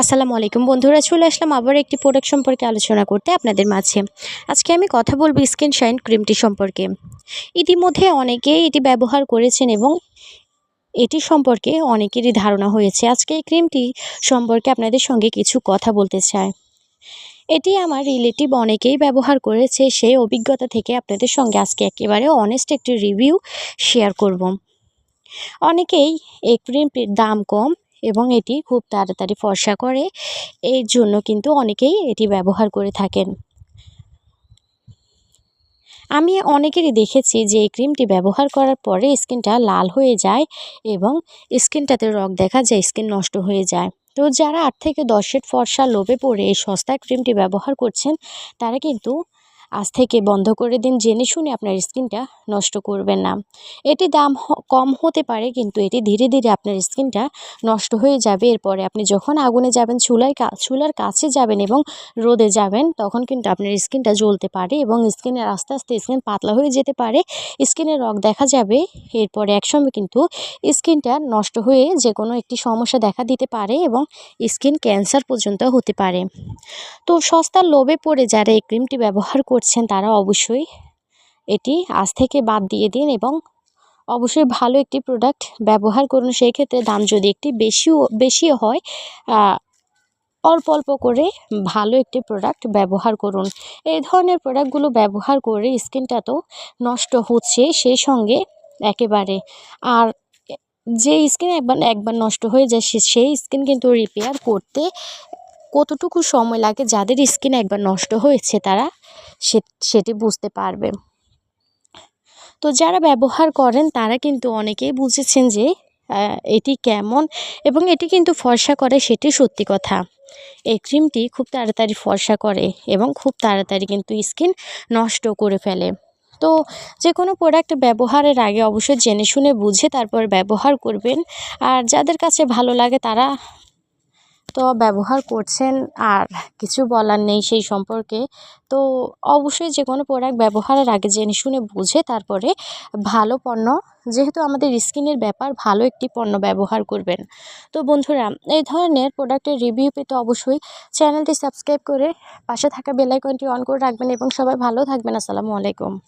আসসালামু আলাইকুম। বন্ধুরা, চলে আসলাম আবার একটি প্রোডাক্ট সম্পর্কে আলোচনা করতে আপনাদের মাঝে। আজকে আমি কথা বলব স্কিন শাইন ক্রিমটি সম্পর্কে। ইতিমধ্যে অনেকেই এটি ব্যবহার করেছেন এবং এটি সম্পর্কে অনেকেরই ধারণা হয়েছে। আজকে এই ক্রিমটি সম্পর্কে আপনাদের সঙ্গে কিছু কথা বলতে চাই। এটি আমার রিলেটিভ অনেকেই ব্যবহার করেছে। সেই অভিজ্ঞতা থেকে আপনাদের সঙ্গে আজকে একেবারে অনেস্ট একটি রিভিউ শেয়ার করব। অনেকেই এই ক্রিমটির দাম কম এবং এটি খুব তাড়াতাড়ি ফর্সা করে। এর জন্য কিন্তু অনেকেই এটি ব্যবহার করে থাকেন। আমি অনেকেরই দেখেছি যে এই ক্রিমটি ব্যবহার করার পরে স্কিনটা লাল হয়ে যায় এবং স্কিনটাতে রগ দেখা যায়, স্কিন নষ্ট হয়ে যায়। তো যারা আট থেকে দশের ফর্সা লোভে পড়ে এই সস্তা ক্রিমটি ব্যবহার করছেন, তারা কিন্তু আজ থেকে বন্ধ করে দিন। জেনে শুনে আপনার স্কিনটা নষ্ট করবেন না। এটি দাম কম হতে পারে, কিন্তু এটি ধীরে ধীরে আপনার স্কিনটা নষ্ট হয়ে যাবে। এরপরে আপনি যখন আগুনে যাবেন, চুলায় চুলার কাছে যাবেন এবং রোদে যাবেন, তখন কিন্তু আপনার স্কিনটা জ্বলতে পারে এবং স্কিনের আস্তে আস্তে স্কিন পাতলা হয়ে যেতে পারে। স্কিনের রগ দেখা যাবে। এরপরে একসঙ্গে কিন্তু স্কিনটা নষ্ট হয়ে যে কোনো একটি সমস্যা দেখা দিতে পারে এবং স্কিন ক্যান্সার পর্যন্ত হতে পারে। তো সস্তার লোভে পড়ে যারা এই ক্রিমটি ব্যবহার করছেন তারা অবশ্যই। এটি আজ থেকে বাদ দিয়ে দিন এবং অবশ্যই ভালো একটি প্রোডাক্ট ব্যবহার করুন। সেই ক্ষেত্রে দাম যদি একটি বেশিও বেশিও হয় অল্প অল্প করে ভালো একটি প্রোডাক্ট ব্যবহার করুন। এই ধরনের প্রোডাক্টগুলো ব্যবহার করে স্কিনটা তো নষ্ট হচ্ছে সেই সঙ্গে একেবারে। আর যে স্কিন একবার একবার নষ্ট হয়ে যায় সেই স্কিন কিন্তু রিপেয়ার করতে কতটুকু সময় লাগে যাদের স্কিন একবার নষ্ট হয়েছে তারা সেটি বুঝতে পারবে। তো যারা ব্যবহার করেন তারা কিন্তু অনেকেই বুঝেছেন যে এটি কেমন এবং এটি কিন্তু ফর্সা করে সেটি সত্যি কথা। এই ক্রিমটি খুব তাড়াতাড়ি ফর্সা করে এবং খুব তাড়াতাড়ি কিন্তু স্কিন নষ্ট করে ফেলে। তো যে কোনো প্রোডাক্ট ব্যবহারের আগে অবশ্যই জেনে শুনে বুঝে তারপর ব্যবহার করবেন। আর যাদের কাছে ভালো লাগে তারা তো ব্যবহার করছেন আর কিছু বলার নেই সেই সম্পর্কে। তো অবশ্যই যে কোনো প্রোডাক্ট ব্যবহারের আগে জেনে শুনে বুঝে তারপরে ভালো পণ্য, যেহেতু আমাদের স্কিনের ব্যাপার, ভালো একটি পণ্য ব্যবহার করবেন। তো বন্ধুরা, এই ধরনের প্রোডাক্টের রিভিউ পেতে অবশ্যই চ্যানেলটি সাবস্ক্রাইব করে পাশে থাকা বেলাইকনটি অন করে রাখবেন এবং সবাই ভালো থাকবেন। আসসালামু আলাইকুম।